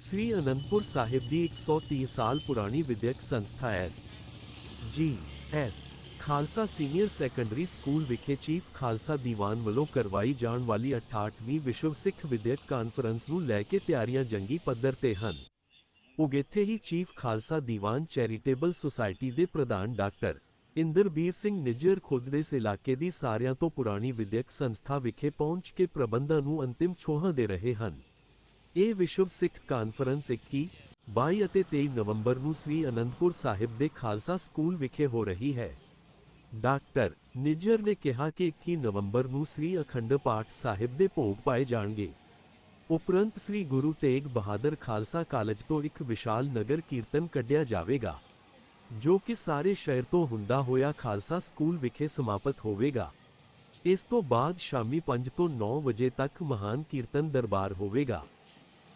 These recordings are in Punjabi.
ਸ੍ਰੀ ਅਨੰਦਪੁਰ ਸਾਹਿਬ ਦੀ 130 ਸਾਲ ਪੁਰਾਣੀ ਵਿਦਿਅਕ ਸੰਸਥਾ S G S Khalsa senior secondary school ਵਿਖੇ ਚੀਫ ਖਾਲਸਾ ਦੀਵਾਨ ਵੱਲੋਂ ਕਰਵਾਈ ਜਾਣ ਵਾਲੀ 68ਵੀਂ ਵਿਸ਼ਵ ਸਿੱਖ ਵਿਦਿਅਕ ਕਾਨਫਰੰਸ ਨੂੰ ਲੈ ਕੇ ਤਿਆਰੀਆਂ ਜੰਗੀ ਪੱਧਰ ਤੇ ਹਨ। ਉਗੇਥੇ ਹੀ Chief Khalsa Diwan Charitable Society ਦੇ ਪ੍ਰਧਾਨ ਡਾਕਟਰ ਇੰਦਰਬੀਰ ਸਿੰਘ ਨਿੱਜਰ ਖੁਦ ਦੇ ਇਸ ਇਲਾਕੇ ਦੀ ਸਾਰਿਆਂ ਤੋਂ ਪੁਰਾਣੀ ਵਿਦਿਅਕ ਸੰਸਥਾ ਵਿਖੇ ਪਹੁੰਚ ਕੇ ਪ੍ਰਬੰਧਾਂ ਨੂੰ ਅੰਤਿਮ ਛੋਹਾਂ ਦੇ ਰਹੇ ਹਨ। ਇਹ ਵਿਸ਼ਵ ਸਿੱਖ ਕਾਨਫਰੰਸ 21 22 ਅਤੇ 23 ਨਵੰਬਰ ਨੂੰ ਸ੍ਰੀ ਅਨੰਦਪੁਰ ਸਾਹਿਬ ਦੇ ਖਾਲਸਾ ਸਕੂਲ ਵਿਖੇ ਹੋ ਰਹੀ ਹੈ ਡਾਕਟਰ ਨਿੱਜਰ ਨੇ ਕਿਹਾ ਕਿ 21 ਨਵੰਬਰ ਨੂੰ ਸ੍ਰੀ ਅਖੰਡ ਪਾਠ ਸਾਹਿਬ ਦੇ ਭੋਗ ਪਾਏ ਜਾਣਗੇ ਉਪਰੰਤ ਸ੍ਰੀ ਗੁਰੂ ਤੇਗ ਬਹਾਦਰ ਖਾਲਸਾ ਕਾਲਜ ਤੋਂ ਇੱਕ ਵਿਸ਼ਾਲ ਨਗਰ ਕੀਰਤਨ ਕੱਢਿਆ ਜਾਵੇਗਾ ਜੋ ਕਿ ਸਾਰੇ ਸ਼ਹਿਰ ਤੋਂ ਹੁੰਦਾ ਹੋਇਆ ਖਾਲਸਾ ਸਕੂਲ ਵਿਖੇ ਸਮਾਪਤ ਹੋਵੇਗਾ ਇਸ ਤੋਂ ਬਾਅਦ ਸ਼ਾਮੀ 5 ਤੋਂ 9 ਵਜੇ ਤੱਕ ਮਹਾਨ ਕੀਰਤਨ ਦਰਬਾਰ ਹੋਵੇਗਾ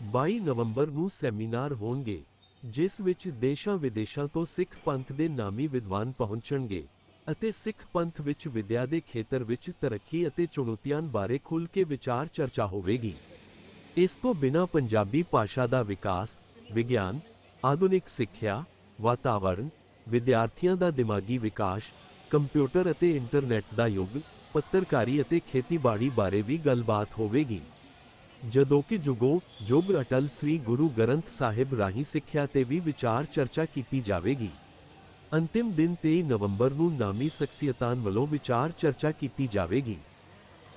22 ਨਵੰਬਰ ਨੂੰ ਸੈਮੀਨਾਰ ਹੋਣਗੇ, ਜਿਸ ਵਿੱਚ ਦੇਸ਼ਾਂ ਵਿਦੇਸ਼ਾਂ ਤੋਂ ਸਿੱਖ ਪੰਥ ਦੇ ਨਾਮੀ ਵਿਦਵਾਨ ਪਹੁੰਚਣਗੇ ਅਤੇ ਸਿੱਖ ਪੰਥ ਵਿੱਚ ਵਿਦਿਆ ਦੇ ਖੇਤਰ ਵਿੱਚ ਤਰੱਕੀ ਅਤੇ ਚੁਣੌਤੀਆਂ ਬਾਰੇ ਖੁੱਲ੍ਹ ਕੇ ਵਿਚਾਰ ਚਰਚਾ ਹੋਵੇਗੀ। ਇਸ ਤੋਂ ਬਿਨਾਂ ਪੰਜਾਬੀ ਭਾਸ਼ਾ ਦਾ ਵਿਕਾਸ, ਵਿਗਿਆਨ, ਆਧੁਨਿਕ ਸਿੱਖਿਆ, ਵਾਤਾਵਰਣ, ਵਿਦਿਆਰਥੀਆਂ ਦਾ ਦਿਮਾਗੀ ਵਿਕਾਸ, ਕੰਪਿਊਟਰ ਅਤੇ ਇੰਟਰਨੈਟ ਦਾ ਯੁੱਗ, ਪੱਤਰਕਾਰੀ ਅਤੇ ਖੇਤੀਬਾੜੀ ਬਾਰੇ ਵੀ ਗੱਲਬਾਤ ਹੋਵੇਗੀ। ਜਦੋਂ ਕਿ ਜੁਗੋ ਜੁਗ ਅਟਲ ਸ੍ਰੀ ਗੁਰੂ ਗ੍ਰੰਥ ਸਾਹਿਬ ਰਾਹੀਂ ਸਿੱਖਿਆ ਤੇ ਵੀ ਵਿਚਾਰ ਚਰਚਾ ਕੀਤੀ ਜਾਵੇਗੀ। ਅੰਤਿਮ ਦਿਨ 23 ਨਵੰਬਰ ਨੂੰ ਨਾਮੀ ਸ਼ਖਸੀਅਤਾਂ ਵੱਲੋਂ ਵਿਚਾਰ ਚਰਚਾ ਕੀਤੀ ਜਾਵੇਗੀ।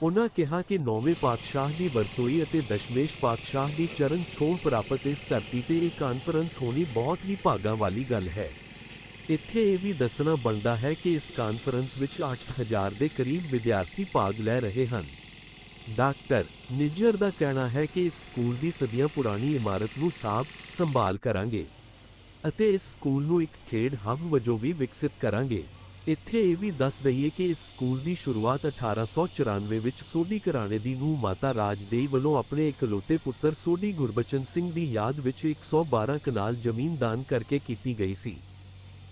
ਉਹਨਾਂ ਕਿਹਾ ਕਿ ਨੌਵੇਂ ਪਾਤਸ਼ਾਹ ਦੀ ਬਰਸੋਈ ਅਤੇ ਦਸ਼ਮੇਸ਼ ਪਾਤਸ਼ਾਹ ਦੀ ਚਰਨ ਛੋਹ ਪ੍ਰਾਪਤ ਇਸ ਧਰਤੀ ਤੇ ਇਹ ਕਾਨਫਰੰਸ ਹੋਣੀ ਬਹੁਤ ਹੀ ਭਾਗਾਂ ਵਾਲੀ ਗੱਲ ਹੈ। ਇੱਥੇ ਇਹ ਵੀ ਦੱਸਣਾ ਬਣਦਾ ਹੈ ਕਿ ਇਸ ਕਾਨਫਰੰਸ ਵਿੱਚ 8000 ਦੇ ਕਰੀਬ ਵਿਦਿਆਰਥੀ ਭਾਗ ਲੈ ਰਹੇ ਹਨ। ਡਾਕਟਰ, ਨਿਜਰ ਦਾ ਕਹਿਣਾ ਹੈ ਕਿ ਇਸ ਸਕੂਲ ਦੀ ਸਦੀਆਂ ਪੁਰਾਣੀ ਇਮਾਰਤ ਨੂੰ ਸਾਂਭ, ਸੰਭਾਲ ਕਰਾਂਗੇ ਅਤੇ ਇਸ ਸਕੂਲ ਨੂੰ ਇੱਕ ਖੇਡ ਹੱਬ ਵਜੋਂ ਵੀ ਵਿਕਸਿਤ ਕਰਾਂਗੇ। ਇੱਥੇ ਇਹ ਵੀ ਦੱਸ ਦਈਏ ਕਿ ਇਸ ਸਕੂਲ ਦੀ ਸ਼ੁਰੂਆਤ 1894 ਵਿੱਚ ਸੋਢੀ ਘਰਾਣੇ ਦੀ ਨੂੰਹ ਮਾਤਾ ਰਾਜਦੇਈ ਵੱਲੋਂ ਆਪਣੇ ਇਕਲੌਤੇ ਪੁੱਤਰ ਸੋਢੀ ਗੁਰਬਚਨ ਸਿੰਘ ਦੀ ਯਾਦ ਵਿੱਚ 112 ਕਨਾਲ ਜ਼ਮੀਨ ਦਾਨ ਕਰਕੇ ਕੀਤੀ ਗਈ ਸੀ।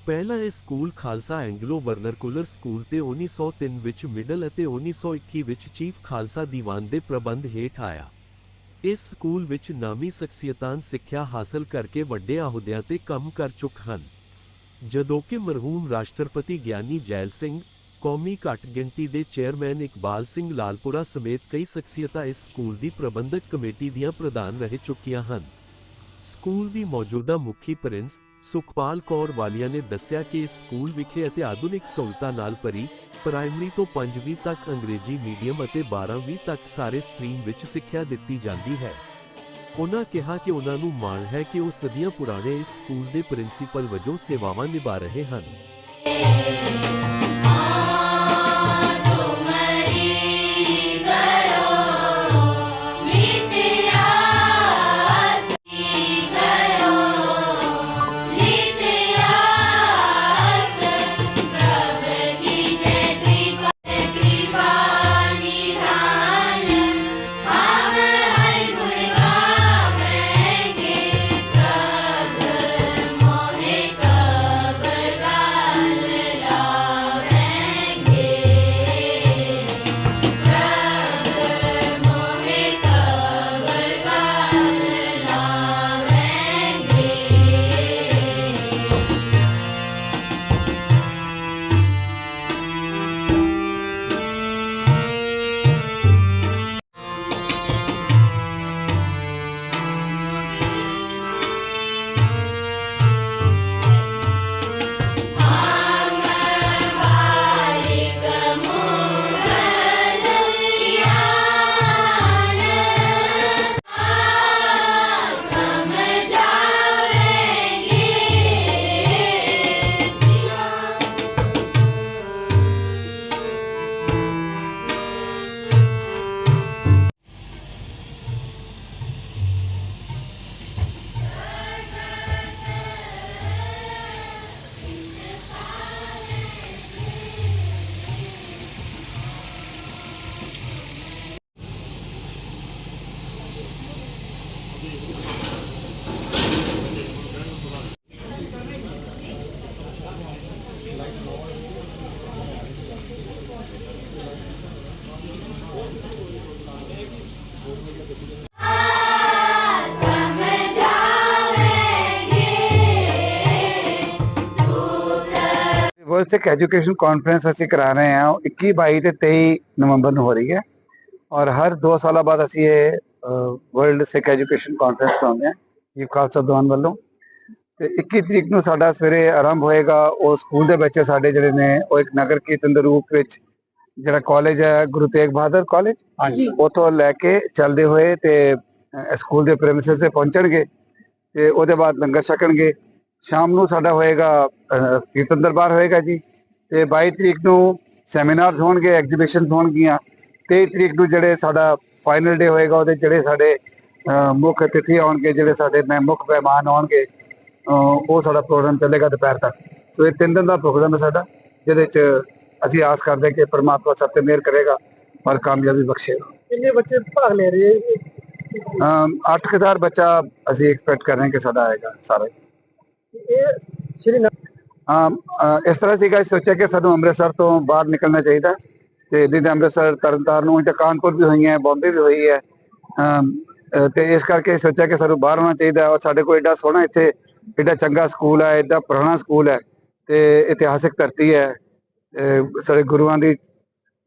ਪਹਿਲਾ ਇਹ school Khalsa Anglo vernacular school ਤੇ 1903 ਵਿੱਚ ਮਿਡਲ ਅਤੇ 1921 ਵਿੱਚ ਚੀਫ ਖਾਲਸਾ ਦੀਵਾਨ ਦੇ ਪ੍ਰਬੰਧ ਹੇਠ ਆਇਆ। ਇਸ ਸਕੂਲ ਵਿੱਚ ਨਾਮੀ ਸ਼ਖਸੀਅਤਾਂ ਸਿੱਖਿਆ ਹਾਸਲ ਕਰਕੇ ਵੱਡੇ ਅਹੁਦਿਆਂ ਤੇ ਕੰਮ ਕਰ ਚੁੱਕ ਹਨ। ਜਦੋਂ ਕਿ ਮਰਹੂਮ ਰਾਸ਼ਟਰਪਤੀ ਗਿਆਨੀ ਜੈਲ ਸਿੰਘ, ਕੌਮੀ ਘੱਟ ਗਿਣਤੀ ਦੇ ਚੇਅਰਮੈਨ ਇਕਬਾਲ ਸਿੰਘ ਲਾਲਪੁਰਾ ਸਮੇਤ ਕਈ ਸ਼ਖਸੀਅਤਾਂ ਇਸ ਸਕੂਲ ਦੀ ਪ੍ਰਬੰਧਕ ਕਮੇਟੀ ਦੀਆਂ ਪ੍ਰਧਾਨ ਰਹਿ ਚੁੱਕੀਆਂ ਹਨ। ਸਕੂਲ ਦੀ ਮੌਜੂਦਾ ਮੁਖੀ ਪ੍ਰਿੰਸ ਸੁਖਪਾਲ ਕੌਰ ਵਾਲੀਆ ਨੇ ਦੱਸਿਆ ਕਿ ਇਸ ਸਕੂਲ ਵਿਖੇ ਅਤੇ ਆਧੁਨਿਕ ਸਹੂਲਤਾਂ ਨਾਲ ਭਰੀ ਪ੍ਰਾਇਮਰੀ ਤੋਂ 5ਵੀਂ ਤੱਕ ਅੰਗਰੇਜ਼ੀ ਮੀਡੀਅਮ ਅਤੇ 12ਵੀਂ ਤੱਕ ਸਾਰੇ ਸਟ੍ਰੀਮ ਵਿੱਚ ਸਿੱਖਿਆ ਦਿੱਤੀ ਜਾਂਦੀ ਹੈ। ਉਹਨਾਂ ਕਿਹਾ ਕਿ ਉਹਨਾਂ ਨੂੰ ਮਾਣ ਹੈ ਕਿ ਉਹ ਸਦੀਆਂ ਪੁਰਾਣੇ ਇਸ ਸਕੂਲ ਦੇ ਪ੍ਰਿੰਸੀਪਲ ਵਜੋਂ ਸੇਵਾਵਾਂ ਨਿਭਾ ਰਹੇ ਹਨ। ਸਿੱਖ ਐਜੂਕੇਸ਼ਨ ਕਾਨਫਰੰਸ ਅਸੀਂ ਕਰਾ ਰਹੇ ਹਾਂ। 21 22 ਤੇ 23 ਨਵੰਬਰ ਨੂੰ ਹੋ ਰਹੀ ਹੈ। ਔਰ ਹਰ 2 ਸਾਲਾਂ ਬਾਅਦ ਅਸੀਂ ਇਹ ਵਰਲਡ ਸਿੱਖ ਐਜੂਕੇਸ਼ਨ ਕਾਨਫਰੰਸ ਕਰਾਉਂਦੇ ਹਾਂ ਜੀ ਖਾਲਸਾ ਦੀਵਾਨ ਵੱਲੋਂ। ਤੇ 21 ਤਰੀਕ ਨੂੰ ਸਾਡਾ ਸਵੇਰੇ ਆਰੰਭ ਹੋਏਗਾ ਉਹ ਸਕੂਲ ਦੇ ਬੱਚੇ ਸਾਡੇ ਜਿਹੜੇ ਨੇ ਉਹ ਇੱਕ ਨਗਰ ਕੀਰਤਨ ਦੇ ਰੂਪ ਵਿੱਚ ਜਿਹੜਾ ਕਾਲਜ ਹੈ ਗੁਰੂ ਤੇਗ ਬਹਾਦਰ ਕਾਲਜ ਹਾਂਜੀ। ਉਥੋਂ ਲੈ ਕੇ ਚੱਲਦੇ ਹੋਏ ਤੇ ਸਕੂਲ ਦੇ ਪ੍ਰੈਮਿਸਿਸ ਤੇ ਪਹੁੰਚਣਗੇ ਤੇ ਉਹਦੇ ਬਾਅਦ ਲੰਗਰ ਛਕਣਗੇ। ਸ਼ਾਮ ਨੂੰ ਸਾਡਾ ਹੋਏਗਾ ਕੀਰਤਨ ਦਰਬਾਰ ਹੋਏਗਾ ਜੀ। ਤੇ 22 ਤਰੀਕ ਨੂੰ ਸੈਮੀਨਾਰਸ ਹੋਣਗੇ ਐਗਜ਼ੀਬਿਸ਼ਨਸ ਹੋਣਗੀਆਂ। 23 ਤਰੀਕ ਨੂੰ ਜਿਹੜੇ ਸਾਡਾ ਫਾਈਨਲ ਡੇ ਹੋਏਗਾ ਉਹਦੇ ਜਿਹੜੇ ਸਾਡੇ ਮੁੱਖ ਅਤਿਥੀ ਆਉਣਗੇ ਜਿਹੜੇ ਸਾਡੇ ਮੈਂ ਮੁੱਖ ਮਹਿਮਾਨ ਆਉਣਗੇ ਉਹ ਸਾਡਾ ਪ੍ਰੋਗਰਾਮ ਚੱਲੇਗਾ ਦੁਪਹਿਰ ਤੱਕ। ਸੋ ਇਹ ਤਿੰਨ ਦਿਨ ਦਾ ਪ੍ਰੋਗਰਾਮ ਹੈ ਸਾਡਾ ਜਿਹਦੇ ਚ ਅਸੀਂ ਆਸ ਕਰਦੇ ਕਿ ਪ੍ਰਮਾਤਮਾ ਸਭ ਤੇ ਮਿਹਰ ਕਰੇਗਾ ਔਰ ਕਾਮਯਾਬੀ ਬਖਸ਼ੇਗਾ। ਕਿੰਨੇ ਬੱਚੇ ਭਾਗ ਲੈ ਰਹੇ ਹੈ ਅਮ 8000 ਬੱਚਾ ਅਸੀਂ ਐਕਸਪੈਕਟ ਕਰ ਰਹੇ ਹਾਂ ਕਿ ਸਾਡਾ ਆਏਗਾ ਸਾਰਾ। ਇਹ ਸ਼੍ਰੀ ਨ- ਅਮ, ਅ, ਇਸ ਤਰ੍ਹਾਂ ਸੀਗਾ ਸੋਚਿਆ ਕਿ ਸਾਨੂੰ ਅੰਮ੍ਰਿਤਸਰ ਤੋਂ ਬਾਹਰ ਨਿਕਲਣਾ ਚਾਹੀਦਾ। ਤੇ ਜਿਹਦੇ ਅੰਮ੍ਰਿਤਸਰ ਤਰਨਤਾਰਨ ਨੂੰ ਤੇ ਕਾਨਪੁਰ ਵੀ ਹੋਈਆਂ ਬੰਬੇ ਵੀ ਹੋਈ ਹੈ। ਅਮ, ਤੇ ਇਸ ਕਰਕੇ ਸੋਚਿਆ ਕਿ ਸਾਨੂੰ ਬਾਹਰ ਆਉਣਾ ਚਾਹੀਦਾ ਔਰ ਸਾਡੇ ਕੋਲ ਏਡਾ ਸੋਹਣਾ ਇੱਥੇ ਏਡਾ ਚੰਗਾ ਸਕੂਲ ਹੈ ਏਡਾ ਪੁਰਾਣਾ ਸਕੂਲ ਹੈ ਤੇ ਇਤਿਹਾਸਿਕ ਧਰਤੀ ਹੈ। ਸਾਡੇ ਗੁਰੂਆਂ ਦੀ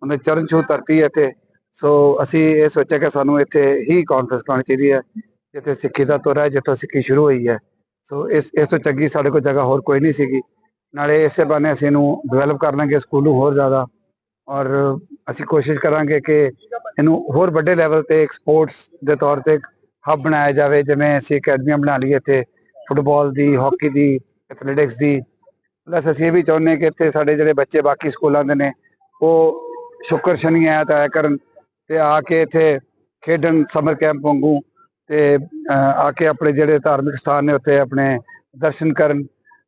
ਉਹਦੇ ਚਰਨ ਛੂਹ ਧਰਤੀ ਹੈ ਇੱਥੇ। ਸੋ ਅਸੀਂ ਇਹ ਸੋਚਿਆ ਕਿ ਸਾਨੂੰ ਇੱਥੇ ਹੀ ਕਾਨਫਰੰਸ ਕਰਾਉਣੀ ਚਾਹੀਦੀ ਹੈ ਜਿੱਥੇ ਸਿੱਖੀ ਦਾ ਤੁਰ ਹੈ ਜਿੱਥੋਂ ਸਿੱਖੀ ਸ਼ੁਰੂ ਹੋਈ ਹੈ। ਸੋ ਇਸ ਇਸ ਤੋਂ ਚੰਗੀ ਸਾਡੇ ਕੋਲ ਜਗ੍ਹਾ ਹੋਰ ਕੋਈ ਨਹੀਂ ਸੀਗੀ। ਨਾਲੇ ਇਸੇ ਬਹਾਨੇ ਅਸੀਂ ਇਹਨੂੰ ਡਿਵੈਲਪ ਕਰ ਲਾਂਗੇ ਸਕੂਲ ਨੂੰ ਹੋਰ ਜ਼ਿਆਦਾ। ਔਰ ਅਸੀਂ ਕੋਸ਼ਿਸ਼ ਕਰਾਂਗੇ ਕਿ ਇਹਨੂੰ ਹੋਰ ਵੱਡੇ ਲੈਵਲ ਤੇ ਇੱਕ ਸਪੋਰਟਸ ਦੇ ਤੌਰ ਤੇ ਹੱਬ ਬਣਾਇਆ ਜਾਵੇ, ਜਿਵੇਂ ਅਸੀਂ ਅਕੈਡਮੀਆਂ ਬਣਾ ਲਈਏ ਇੱਥੇ ਫੁੱਟਬਾਲ ਦੀ ਹਾਕੀ ਦੀ ਐਥਲੈਟਿਕਸ ਦੀ। ਪਲੱਸ ਅਸੀਂ ਇਹ ਵੀ ਚਾਹੁੰਦੇ ਹਾਂ ਕਿ ਇੱਥੇ ਸਾਡੇ ਜਿਹੜੇ ਬੱਚੇ ਬਾਕੀ ਸਕੂਲਾਂ ਦੇ ਨੇ, ਉਹ ਸ਼ੁੱਕਰ ਸ਼ਨੀ ਐਤ ਆਇਆ ਕਰਨ ਤੇ ਆ ਕੇ ਇੱਥੇ ਖੇਡਣ ਸਮਰ ਕੈਂਪ ਵਾਂਗੂ ਤੇ ਆ ਕੇ ਆਪਣੇ ਜਿਹੜੇ ਧਾਰਮਿਕ ਸਥਾਨ ਨੇ ਉੱਥੇ ਆਪਣੇ ਦਰਸ਼ਨ ਕਰਨ।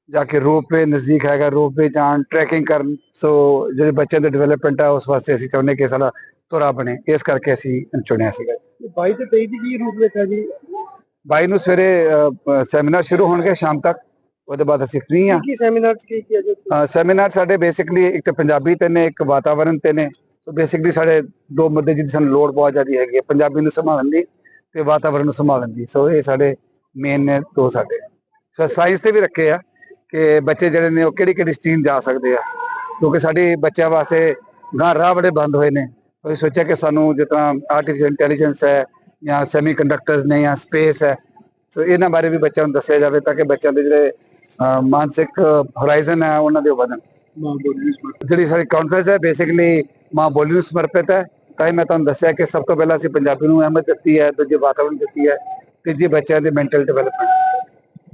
ਜਾ ਕੇ ਰੋਪਵੇ ਨਜ਼ਦੀਕ ਹੈਗਾ ਰੋਪਵੇ ਜਾਣ ਟਰੈਕਿੰਗ ਕਰਨ। ਸੋ ਜਿਹੜੇ ਬੱਚਿਆਂ ਦੇ ਡਿਵੈਲਪਮੈਂਟ ਹੈ ਉਸ ਵਾਸਤੇ ਅਸੀਂ ਚਾਹੁੰਦੇ ਕਿ ਸਾਡਾ ਤੁਰਾ ਬਣੇ। ਇਸ ਕਰਕੇ ਅਸੀਂ ਚੁਣਿਆ ਸੀਗਾ 22 ਤੇ 23 ਦੀ ਕੀ ਰੂਪ ਰੇਖਾ ਜੀ? ਬਾਈ ਨੂੰ ਸਵੇਰੇ ਸੈਮੀਨਾਰ ਸ਼ੁਰੂ ਹੋਣਗੇ ਸ਼ਾਮ ਤੱਕ। ਉਹਦੇ ਬਾਅਦ ਅਸੀਂ ਫ੍ਰੀ ਹਾਂ। ਕੀ ਸੈਮੀਨਾਰ ਚ ਕੀ ਕੀ ਜੀ? ਸੈਮੀਨਾਰ ਸਾਡੇ ਬੇਸਿਕਲੀ ਇੱਕ ਤਾਂ ਪੰਜਾਬੀ ਤੇ ਨੇ ਇੱਕ ਵਾਤਾਵਰਣ ਤੇ ਨੇ। ਸੋ ਬੇਸਿਕਲੀ ਸਾਡੇ ਦੋ ਮੁੱਦੇ ਜਿਹਦੀ ਸਾਨੂੰ ਲੋੜ ਬਹੁਤ ਜ਼ਿਆਦਾ ਹੈਗੀ ਹੈ। ਪੰਜਾਬੀ ਨੂੰ ਸੰਭਾਲਣ ਦੀ ਤੇ ਵਾਤਾਵਰਣ ਨੂੰ ਸੰਭਾਲਣ ਦੀ। ਸੋ ਇਹ ਸਾਡੇ ਮੇਨ ਨੇ ਦੋ ਸਾਡੇ। ਸੋ ਸਾਇੰਸ ਤੇ ਵੀ ਰੱਖੇ ਆ। ਕਿ ਬੱਚੇ ਜਿਹੜੇ ਨੇ ਉਹ ਕਿਹੜੀ ਕਿਹੜੀ ਸਟਰੀਮ ਜਾ ਸਕਦੇ ਆ। ਕਿਉਂਕਿ ਸਾਡੇ ਬੱਚਿਆਂ ਵਾਸਤੇ ਗਾਂ ਰਾਹ ਬੜੇ ਬੰਦ ਹੋਏ ਨੇ। ਸੋ ਇਹ ਸੋਚਿਆ ਕਿ ਸਾਨੂੰ ਜਿੱਦਾਂ ਆਰਟੀਫੀਸ਼ੀਅਲ ਇੰਟੈਲੀਜੈਂਸ ਹੈ ਜਾਂ ਸੈਮੀਕੰਡਕਟਰਸ ਨੇ ਜਾਂ ਸਪੇਸ ਹੈ ਸੋ ਇਹਨਾਂ ਬਾਰੇ ਵੀ ਬੱਚਿਆਂ ਨੂੰ ਦੱਸਿਆ ਜਾਵੇ ਤਾਂ ਕਿ ਬੱਚਿਆਂ ਦੇ ਜਿਹੜੇ ਮਾਨਸਿਕ ਹੋਰਾਈਜ਼ਨ ਹੈ ਉਹਨਾਂ ਦੇ ਵਧਣ। ਜਿਹੜੀ ਸਾਡੀ ਕਾਨਫਰੰਸ ਹੈ ਬੇਸਿਕਲੀ ਮਾਂ ਬੋਲੀ ਨੂੰ ਸਮਰਪਿਤ ਹੈ। ਤਾਂ ਮੈਂ ਤੁਹਾਨੂੰ ਦੱਸਿਆ ਕਿ ਸਭ ਤੋਂ ਪਹਿਲਾਂ ਅਸੀਂ ਪੰਜਾਬੀ ਨੂੰ ਅਹਿਮੀਅਤ ਦਿੱਤੀ ਹੈ ਦੂਜੇ ਵਾਤਾਵਰਣ ਦਿੱਤੀ ਹੈ ਤੀਜੀ ਬੱਚਿਆਂ ਦੀ ਮੈਂਟਲ ਡਿਵੈਲਪਮੈਂਟ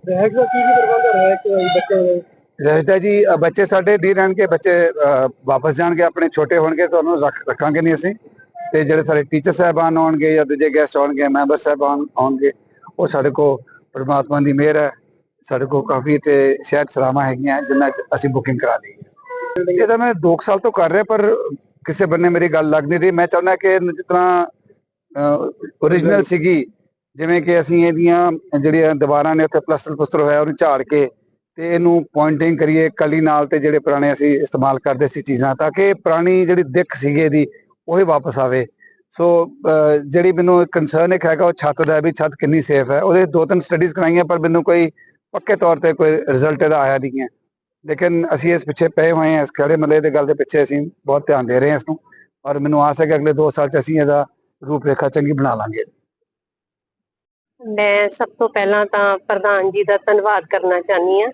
ਰਹਿਸ਼ ਦਾ ਕੀ ਕੀ ਪ੍ਰਬੰਧ ਹੈ ਕਿ ਬੱਚੇ ਦੇ? ਰਹਿਤਾ ਜੀ ਅ, ਬੱਚੇ ਸਾਡੇ ਡੀ ਰਹਿਣਗੇ ਬੱਚੇ ਅ, ਵਾਪਸ ਜਾਣਗੇ ਆਪਣੇ ਛੋਟੇ ਹੋਣਗੇ ਤਾਂ ਉਹਨੂੰ ਰੱਖ ਰੱਖਾਂਗੇ ਨਹੀਂ ਅਸੀਂ। ਤੇ ਜਿਹੜੇ ਸਾਡੇ ਟੀਚਰ ਸਾਹਿਬਾਨ ਆਉਣਗੇ ਜਾਂ ਦੂਜੇ ਗੈਸਟ ਆਉਣਗੇ ਮੈਂਬਰ ਸਾਹਿਬਾਨ ਆਉਣਗੇ ਉਹ ਸਾਡੇ ਕੋ ਪਰਮਾਤਮਾ ਦੀ ਮਿਹਰ ਹੈ। ਸਾਡੇ ਕੋ ਕਾਫੀ ਤੇ ਸ਼ਾਇਦ ਸਰਾਵਾਂ ਹੈਗੀਆਂ ਜਿੰਨਾ 'ਚ ਅਸੀਂ ਬੁਕਿੰਗ ਕਰਾ ਲਈ। ਹੈ। ਇਹ ਤਾਂ ਮੈਂ 2 ਸਾਲ ਤੋਂ ਕਰ ਰਿਹਾ ਪਰ ਕਿਸੇ ਬੰਨੇ ਮੇਰੀ ਗੱਲ ਲੱਗ ਨਹੀਂ ਰਹੀ। ਮੈਂ ਚਾਹੁੰਦਾ ਕਿ ਇਹਨੂੰ ਜਿਸ ਤਰ੍ਹਾਂ ਓਰੀਜਨਲ ਸੀਗੀ ਜਿਵੇਂ ਕਿ ਅਸੀਂ ਇਹਦੀਆਂ ਜਿਹੜੀਆਂ ਦੀਵਾਰਾਂ ਨੇ ਉੱਥੇ ਪਲਸਟਰ ਪੁਸਤਰ ਹੋਇਆ, ਉਹਨੂੰ ਝਾੜ ਕੇ ਤੇ ਇਹਨੂੰ ਪੁਆਇੰਟਿੰਗ ਕਰੀਏ, ਕਲੀ ਨਾਲ ਤੇ ਜਿਹੜੇ ਪੁਰਾਣੇ ਅਸੀਂ ਇਸਤੇਮਾਲ ਕਰਦੇ ਸੀ ਚੀਜ਼ਾਂ, ਤਾਂ ਕਿ ਪੁਰਾਣੀ ਜਿਹੜੀ ਦਿੱਖ ਸੀਗੀ ਇਹਦੀ, ਉਹ ਹੀ ਵਾਪਸ ਆਵੇ। ਸੋ ਜਿਹੜੀ ਮੈਨੂੰ ਕੰਸਰਨ ਇੱਕ ਹੈਗਾ, ਉਹ ਛੱਤ ਦਾ ਵੀ ਛੱਤ ਕਿੰਨੀ ਸੇਫ ਹੈ। ਉਹਦੇ ਦੋ ਤਿੰਨ ਸਟੱਡੀਜ਼ ਕਰਾਈਆਂ, ਪਰ ਮੈਨੂੰ ਕੋਈ ਪੱਕੇ ਤੌਰ ਤੇ ਕੋਈ ਰਿਜ਼ਲਟ ਇਹਦਾ ਆਇਆ ਨਹੀਂ ਹੈ। ਲੇਕਿਨ ਅਸੀਂ ਇਸ ਪਿੱਛੇ ਪਏ ਹੋਏ ਹਾਂ, ਇਸ ਖੜੇ ਮਲੇ ਦੇ ਗੱਲ ਦੇ ਪਿੱਛੇ ਅਸੀਂ ਬਹੁਤ ਧਿਆਨ ਦੇ ਰਹੇ ਹਾਂ ਇਸ ਨੂੰ। ਔਰ ਮੈਨੂੰ ਆਸ ਹੈ ਕਿ ਅਗਲੇ 2 ਸਾਲ ਚ ਅਸੀਂ ਇਹਦਾ ਰੂਪ ਰੇਖਾ ਚੰਗੀ ਬਣਾ ਲਾਂਗੇ। ਮੈਂ ਸਭ ਤੋਂ ਪਹਿਲਾਂ ਤਾਂ ਪ੍ਰਧਾਨ ਜੀ ਦਾ ਧੰਨਵਾਦ ਕਰਨਾ ਚਾਹਨੀ ਆ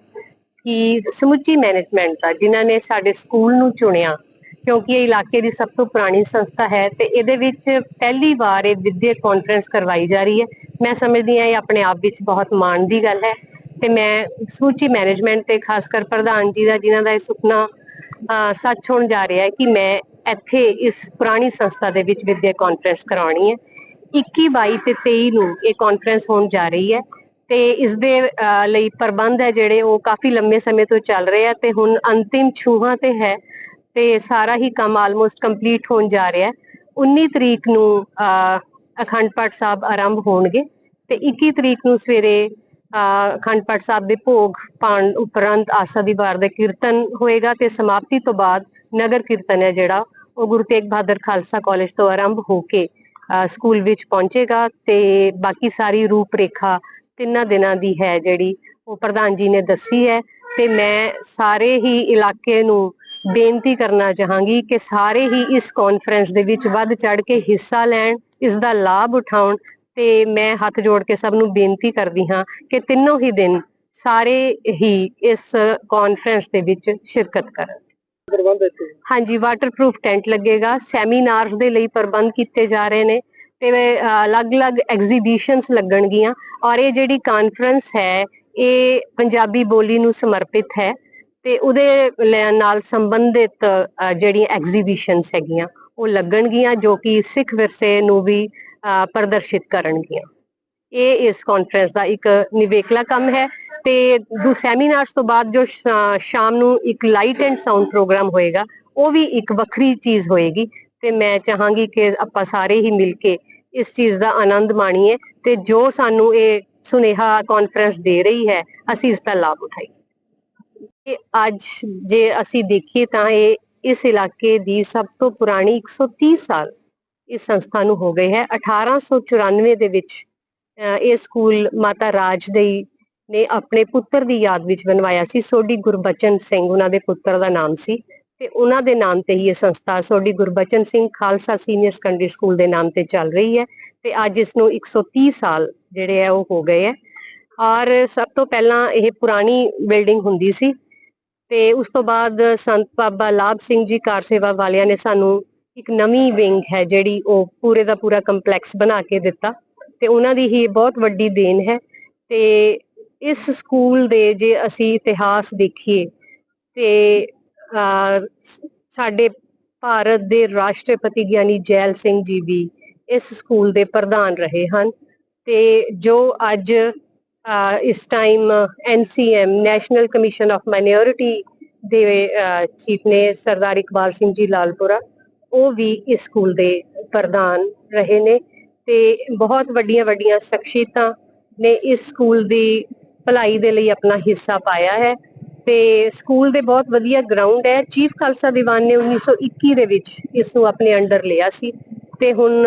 ਕਿ ਸਮੁੱਚੀ ਮੈਨੇਜਮੈਂਟ ਦਾ, ਜਿਨ੍ਹਾਂ ਨੇ ਸਾਡੇ ਸਕੂਲ ਨੂੰ ਚੁਣਿਆ, ਕਿਉਂਕਿ ਇਹ ਇਲਾਕੇ ਦੀ ਸਭ ਤੋਂ ਪੁਰਾਣੀ ਸੰਸਥਾ ਹੈ ਤੇ ਇਹਦੇ ਵਿੱਚ ਪਹਿਲੀ ਵਾਰ ਇਹ ਵਿਦਿਅਕ ਕਾਨਫਰੰਸ ਕਰਵਾਈ ਜਾ ਰਹੀ ਹੈ। ਮੈਂ ਸਮਝਦੀ ਹਾਂ ਇਹ ਆਪਣੇ ਆਪ ਵਿੱਚ ਬਹੁਤ ਮਾਣ ਦੀ ਗੱਲ ਹੈ ਤੇ ਮੈਂ ਸਮੁੱਚੀ ਮੈਨੇਜਮੈਂਟ ਤੇ ਖਾਸ ਕਰ ਪ੍ਰਧਾਨ ਜੀ ਦਾ, ਜਿਨ੍ਹਾਂ ਦਾ ਇਹ ਸੁਪਨਾ ਸੱਚ ਹੋਣ ਜਾ ਰਿਹਾ ਹੈ ਕਿ ਮੈਂ ਇੱਥੇ ਇਸ ਪੁਰਾਣੀ ਸੰਸਥਾ ਦੇ ਵਿੱਚ ਵਿਦਿਅਕ ਕਾਨਫਰੰਸ ਕਰਾਉਣੀ ਹੈ। 21 22 ਤੇ 23 ਨੂੰ ਇਹ ਕਾਨਫਰੰਸ ਹੋਣ ਜਾ ਰਹੀ ਹੈ ਤੇ ਇਸ ਦੇ ਲਈ ਪ੍ਰਬੰਧ ਹੈ ਜਿਹੜੇ ਉਹ ਕਾਫੀ ਲੰਮੇ ਸਮੇਂ ਤੋਂ ਚੱਲ ਰਹੇ ਆ ਤੇ ਹੁਣ ਅੰਤਿਮ ਛੂਹਾਂ ਤੇ ਹੈ ਤੇ ਸਾਰਾ ਹੀ ਕੰਮ ਆਲਮੋਸਟ ਕੰਪਲੀਟ ਹੋਣ ਜਾ ਰਿਹਾ ਹੈ। 19 ਤਰੀਕ ਨੂੰ ਅਖੰਡ ਪਾਠ ਸਾਹਿਬ ਆਰੰਭ ਹੋਣਗੇ ਤੇ 21 ਤਰੀਕ ਨੂੰ ਸਵੇਰੇ ਅਹ, ਅਖੰਡ ਪਾਠ ਸਾਹਿਬ ਦੇ ਭੋਗ ਪਾਣ ਉਪਰੰਤ ਆਸਾ ਦੀ ਵਾਰ ਦਾ ਕੀਰਤਨ ਹੋਏਗਾ ਤੇ ਸਮਾਪਤੀ ਤੋਂ ਬਾਅਦ ਨਗਰ ਕੀਰਤਨ ਹੈ ਜਿਹੜਾ ਉਹ ਗੁਰੂ ਤੇਗ ਬਹਾਦਰ ਖਾਲਸਾ ਕਾਲਜ ਤੋਂ ਆਰੰਭ ਹੋ ਕੇ ਸਕੂਲ ਵਿੱਚ ਪਹੁੰਚੇਗਾ ਤੇ ਬਾਕੀ ਸਾਰੀ ਰੂਪ ਰੇਖਾ ਤਿੰਨਾਂ ਦਿਨਾਂ ਦੀ ਹੈ ਜਿਹੜੀ ਉਹ ਪ੍ਰਧਾਨ ਜੀ ਨੇ ਦੱਸੀ ਹੈ ਤੇ ਮੈਂ ਸਾਰੇ ਹੀ ਇਲਾਕੇ ਨੂੰ ਬੇਨਤੀ ਕਰਨਾ ਚਾਹਾਂਗੀ ਕਿ ਸਾਰੇ ਹੀ ਇਸ ਕਾਨਫਰੰਸ ਦੇ ਵਿੱਚ ਵੱਧ ਚੜ ਕੇ ਹਿੱਸਾ ਲੈਣ ਇਸ ਦਾ ਲਾਭ ਉਠਾਉਣ ਤੇ ਮੈਂ ਹੱਥ ਜੋੜ ਕੇ ਸਭ ਨੂੰ ਬੇਨਤੀ ਕਰਦੀ ਹਾਂ ਕਿ ਤਿੰਨੋਂ ਹੀ ਦਿਨ ਸਾਰੇ ਹੀ ਇਸ ਕਾਨਫਰੰਸ ਦੇ ਵਿੱਚ ਸ਼ਿਰਕਤ ਕਰਨ। ਪ੍ਰਬੰਧ ਇੱਥੇ ਹਾਂਜੀ ਵਾਟਰਪ੍ਰੂਫ ਟੈਂਟ ਲੱਗੇਗਾ। ਸੈਮੀਨਾਰਸ ਦੇ ਲਈ ਪ੍ਰਬੰਧ ਕੀਤੇ ਜਾ ਰਹੇ ਨੇ। ਤੇ ਅਲੱਗ-ਅਲੱਗ ਐਗਜ਼ੀਬਿਸ਼ਨਸ ਲੱਗਣਗੀਆਂ। ਔਰ ਇਹ ਜਿਹੜੀ ਕਾਨਫਰੰਸ ਹੈ, ਇਹ ਪੰਜਾਬੀ ਬੋਲੀ ਨੂੰ ਸਮਰਪਿਤ ਹੈ। ਤੇ ਉਹਦੇ ਨਾਲ ਸੰਬੰਧਿਤ ਜਿਹੜੀਆਂ ਐਗਜ਼ੀਬਿਸ਼ਨਸ ਹੈਗੀਆਂ, ਉਹ ਲੱਗਣਗੀਆਂ, ਜੋ ਕਿ ਸਿੱਖ ਵਿਰਸੇ ਨੂੰ ਵੀ ਪ੍ਰਦਰਸ਼ਿਤ ਕਰਨਗੀਆਂ। ਇਹ ਇਸ ਕਾਨਫਰੰਸ ਦਾ ਇੱਕ ਨਿਵੇਕਲਾ ਕੰਮ ਹੈ। ਤੇ ਦੂ ਸੈਮੀਨਾਰਸ ਤੋਂ ਬਾਅਦ ਜੋ ਸ਼ਾਮ ਨੂੰ ਇੱਕ ਲਾਈਟ ਐਂਡ ਸਾਊਂਡ ਪ੍ਰੋਗਰਾਮ ਹੋਏਗਾ, ਉਹ ਵੀ ਇੱਕ ਵੱਖਰੀ ਚੀਜ਼ ਹੋਏਗੀ। ਤੇ ਮੈਂ ਚਾਹਾਂਗੀ ਕਿ ਆਪਾਂ ਸਾਰੇ ਹੀ ਮਿਲ ਕੇ ਇਸ ਚੀਜ਼ ਦਾ ਆਨੰਦ ਮਾਣੀਏ ਤੇ ਜੋ ਸਾਨੂੰ ਇਹ ਸੁਨੇਹਾ ਕਾਨਫਰੰਸ ਦੇ ਰਹੀ ਹੈ, ਅਸੀਂ ਇਸ ਦਾ ਲਾਭ ਉਠਾਈਏ। ਅੱਜ ਜੇ ਅਸੀਂ ਦੇਖੀਏ ਤਾਂ ਇਹ ਇਸ ਇਲਾਕੇ ਦੀ ਸਭ ਤੋਂ ਪੁਰਾਣੀ 130 ਸਾਲ ਇਸ ਸੰਸਥਾ ਨੂੰ ਹੋ ਗਏ ਹੈ। 1894 ਦੇ ਵਿੱਚ ਇਹ ਸਕੂਲ ਮਾਤਾ ਰਾਜ ਦੇ ਨੇ ਆਪਣੇ ਪੁੱਤਰ ਦੀ ਯਾਦ ਵਿੱਚ ਬਣਵਾਇਆ ਸੀ। ਸੋਢੀ ਗੁਰਬਚਨ ਸਿੰਘ ਉਹਨਾਂ ਦੇ ਪੁੱਤਰ ਦਾ ਨਾਮ ਸੀ ਤੇ ਉਹਨਾਂ ਦੇ ਨਾਮ ਤੇ ਹੀ ਇਹ ਸੰਸਥਾ Sodhi Gurbachan Singh Khalsa senior secondary school ਦੇ ਨਾਮ ਤੇ ਚੱਲ ਰਹੀ ਹੈ ਤੇ ਅੱਜ ਇਸ ਨੂੰ 130 ਸਾਲ ਜਿਹੜੇ ਆ ਉਹ ਹੋ ਗਏ ਹੈ। ਔਰ ਸਭ ਤੋਂ ਪਹਿਲਾਂ ਇਹ ਪੁਰਾਣੀ ਬਿਲਡਿੰਗ ਹੁੰਦੀ ਸੀ ਤੇ ਉਸ ਤੋਂ ਬਾਅਦ ਸੰਤ ਬਾਬਾ ਲਾਭ ਸਿੰਘ ਜੀ ਕਾਰ ਸੇਵਾ ਵਾਲਿਆਂ ਨੇ ਸਾਨੂੰ ਇੱਕ ਨਵੀਂ ਵਿੰਗ ਹੈ ਜਿਹੜੀ ਉਹ ਪੂਰੇ ਦਾ ਪੂਰਾ ਕੰਪਲੈਕਸ ਬਣਾ ਕੇ ਦਿੱਤਾ ਤੇ ਉਹਨਾਂ ਦੀ ਹੀ ਬਹੁਤ ਵੱਡੀ ਦੇਣ ਹੈ ਤੇ ਇਸ ਸਕੂਲ ਦੇ ਜੇ ਅਸੀਂ ਇਤਿਹਾਸ ਦੇਖੀਏ ਤੇ ਸਾਡੇ ਭਾਰਤ ਦੇ ਰਾਸ਼ਟਰਪਤੀ ਗਿਆਨੀ ਜੈਲ ਸਿੰਘ ਜੀ ਵੀ ਇਸ ਸਕੂਲ ਦੇ ਪ੍ਰਧਾਨ ਰਹੇ ਹਨ ਤੇ ਜੋ ਅੱਜ ਇਸ time NCM national commission of minority ਦੇ ਚੀਫ ਨੇ ਸਰਦਾਰ ਇਕਬਾਲ ਸਿੰਘ ਜੀ ਲਾਲਪੁਰਾ, ਉਹ ਵੀ ਇਸ ਸਕੂਲ ਦੇ ਪ੍ਰਧਾਨ ਰਹੇ ਨੇ ਤੇ ਬਹੁਤ ਵੱਡੀਆਂ ਵੱਡੀਆਂ ਸ਼ਖਸੀਅਤਾਂ ਨੇ ਇਸ ਸਕੂਲ ਦੀ ਭਲਾਈ ਦੇ ਲਈ ਆਪਣਾ ਹਿੱਸਾ ਪਾਇਆ ਹੈ ਤੇ ਸਕੂਲ ਦੇ ਬਹੁਤ ਵਧੀਆ ਗਰਾਊਂਡ ਹੈ। ਚੀਫ ਖਾਲਸਾ ਦੀਵਾਨ ਨੇ 1921 ਦੇ ਵਿੱਚ ਇਸ ਨੂੰ ਆਪਣੇ ਅੰਡਰ ਲਿਆ ਸੀ ਤੇ ਹੁਣ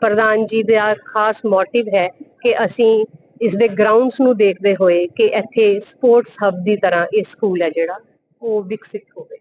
ਪ੍ਰਧਾਨ ਜੀ ਦਾ ਖਾਸ ਮੋਟਿਵ ਹੈ ਕਿ ਅਸੀਂ ਇਸ ਦੇ ਗਰਾਊਂਡਸ ਨੂੰ ਦੇਖਦੇ ਹੋਏ ਕਿ ਇੱਥੇ ਸਪੋਰਟਸ ਹੱਬ ਦੀ ਤਰ੍ਹਾਂ ਇਹ ਸਕੂਲ ਹੈ ਜਿਹੜਾ, ਉਹ ਵਿਕਸਿਤ ਹੋਵੇ।